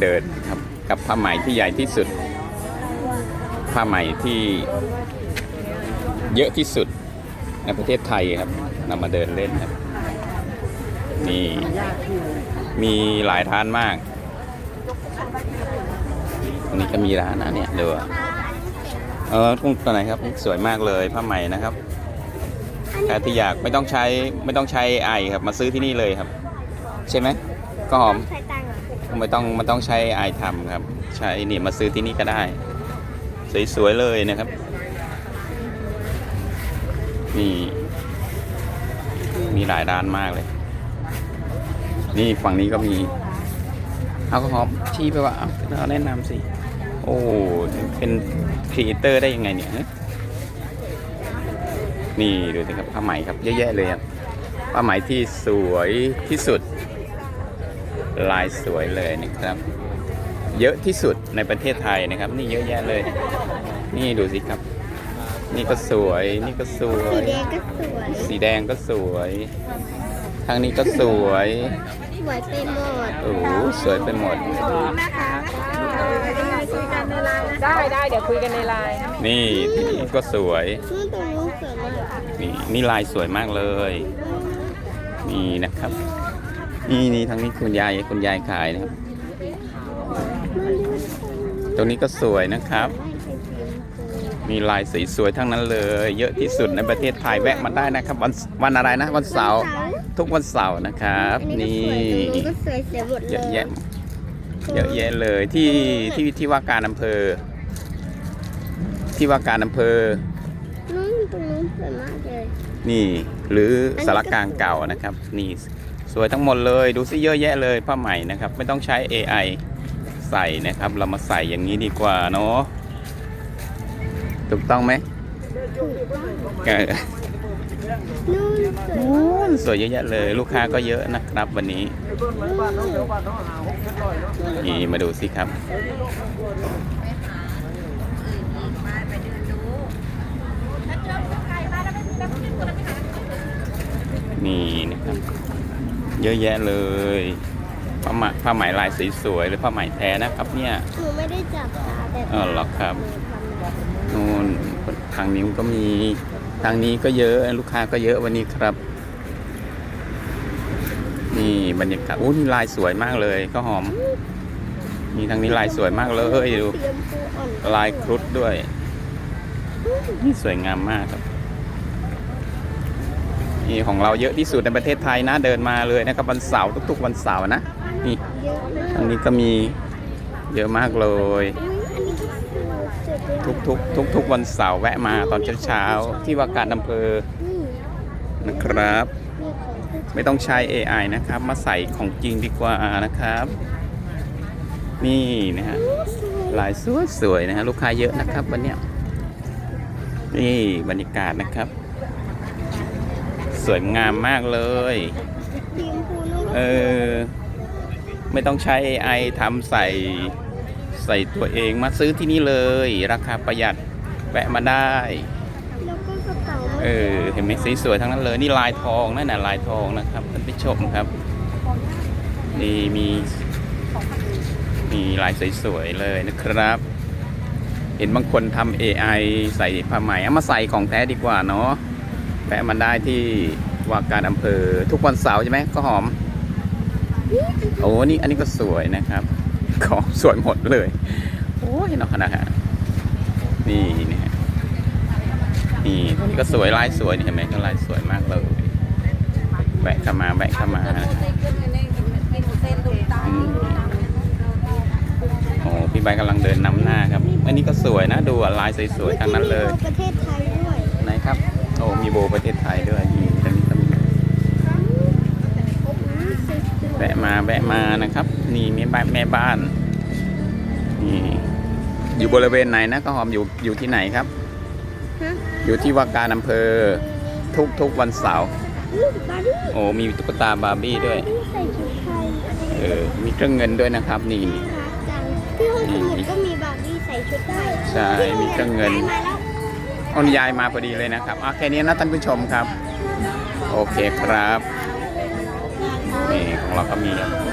เดินครับกับผ้าไหมที่ใหญ่ที่สุด ผ้าไหมที่เยอะที่สุดในประเทศไทยครับนำมาเดินเล่นครับนี่มีหลายร้านมากอันนี้ก็มีร้านนะเนี่ยดูเออทุ่งตัวไหนครับสวยมากเลยผ้าไหมนะครับใครที่อยากไม่ต้องใช้ไม่ต้องใช้ไอครับมาซื้อที่นี่เลยครับ ใช่ไหมก็หอม ไม่ต้องไม่ต้องใช้ไอทำครับ ใช้นี่มาซื้อที่นี่ก็ได้ สวยๆเลยนะครับ นี่ มีหลายร้านมากเลย นี่ฝั่งนี้ก็มีเอาก็หอมชี้ไปว่าเอาเราแนะนำสิ โอ้เป็นครีเอเตอร์ได้ยังไงเนี่ยนี่ดูสิครับผ้าไหมครับเยอะแยะเลยครับผ้าไหมที่สวยที่สุด ลายสวยเลยนะครับ เยอะที่สุดในประเทศไทยนะครับ นี่เยอะแยะเลย นี่ดูสิครับ นี่ก็สวย นี่ก็สวสียแดงก็สวย สีแดงก็สวยทางนี้ก็สวยสวยไปหมดโอ้โหสวยไปหมดนะคะคุยกันในไลน์นะได้ได้เดี๋ยวคุยกันในไลน์นี่ที่นี่ก็สวยนู่นตรงนู้นสวยมากนี่นี่ลายสวยมากเลย นี่นะครับ นี่นี่ทางนี้คุณยายคุณยายขายนะครับ ตรงนี้ก็สวยนะครับ มีลายสีสวยทั้งนั้นเลย เยอะที่สุดในประเทศไทยแวะมาได้นะครับ วันวันอะไรนะ วันเสาร์ทุกวันเสาร์นะครับ นี่อันนี้ก็สวยตรงนู้นก็สวยเสียหมดเลยเยอะแยะเยอะแยะเลยที่ที่ที่ว่าการอำเภอ ที่ว่าการอำเภอนู่นตรงนู้นสวยมากเลยนี่หรือสารกลางเก่านะครับ นี่ สวยทั้งหมดเลยดูซิเยอะแยะเลยผ้าไหมนะครับ ไม่ต้องใช้ AI ใส่นะครับ เรามาใส่อย่างนี้ดีกว่าเนาะถูกต้องไหมเออนู่นสวยสวยเยอะแยะเลย ลูกค้าก็เยอะนะครับวันนี้ นี่มาดูสิครับนี่นะครับ เยอะแยะเลยผ้าไหมผ้าไหมลายสีสวยหรือผ้าไหมแท้นะครับ เนี่ยหนูไม่ได้จับตาแต่อ๋อเหรอครับนู่นทางนิ้วก็มีทางนี้ก็เยอะลูกค้าก็เยอะวันนี้ครับ นี่บรรยากาศโอ้นี่ลายสวยมากเลยก็หอมมีทางนี้ลายสวยมากเลยดูสีชมพูอ่อนลายครุฑด้วย นี่สวยงามมากครับ นี่ของเราเยอะที่สุดในประเทศไทยนะเดินมาเลยนะครับวันเสาร์ทุก ๆ วันเสาร์นะนี่เยอะมากทางนี้ก็มีเยอะมากเลย ทุกทุกทุกทุกๆวันเสาร์แวะมาตอนเช้าๆที่ว่าการอำเภอนะครับ ไม่ต้องใช้ AI นะครับ มาใส่ของจริงดีกว่านะครับ นี่นะฮะลายสวยสวยๆนะฮะลูกค้าเยอะนะครับวันเนี้ยนี่บรรยากาศนะครับ สวยงามมากเลยสีชมพูนู่นเออ ไม่ต้องใช้ AI ทำใส่ใส่ตัวเองมาซื้อที่นี่เลย ราคาประหยัดแวะมาได้แล้วก็กระเป๋าเออ เห็นไหมสีสวยทั้งนั้นเลย นี่ลายทองนั่นน่ะลายทองนะครับท่านผู้ชมครับ นี่มีมีลายสวยๆเลยนะครับ เห็นบางคนทำ AI ใส่ผ้าไหมเอามาใส่ของแท้ดีกว่าเนาะ แวะมาได้ที่ว่าการอำเภอทุกวันเสาร์ใช่ไหมก็หอม โอ้นี่อันนี้ก็สวยนะครับของสวยหมดเลย โอ้ยเนาะนะฮะนี่นะฮะนี่ตัวนี้ก็สวยลายสวยนี่เห็นไหมก็ลายสวยมากเลยแวะเข้ามาแวะเข้ามานะอืมโอ้พี่ใบร์ทกำลังเดินนำหน้าครับ อันนี้ก็สวยนะดูอะลายสวยๆทั้งนั้นเลยมีประเทศไทยด้วยไหนครับโอ้มีโบประเทศไทยด้วยนี่ตรงนี้ก็มีแวะมาแวะมานะครับ นี่แม่บ้านแม่บ้านนี่อยู่บริเวณไหนนะก็หอมอยู่อยู่ที่ไหนครับฮะอยู่ที่ว่าการอำเภอทุกทุกวันเสาร์ลูกบาร์บี้โอ้มีตุ๊กตาบาร์บี้ด้วยใส่ชุดไทยเออมีเครื่องเงินด้วยนะครับ นี่น่ารักจังที่ห้องสมุดก็มีบาร์บี้ใส่ชุดไทยใช่มีเครื่องเงินย้ายมาแล้ว อนยายมาพอดีเลยนะครับโอเคนี้นะท่านผู้ชมครับ โอเคครับนี่ของเราก็มีครับ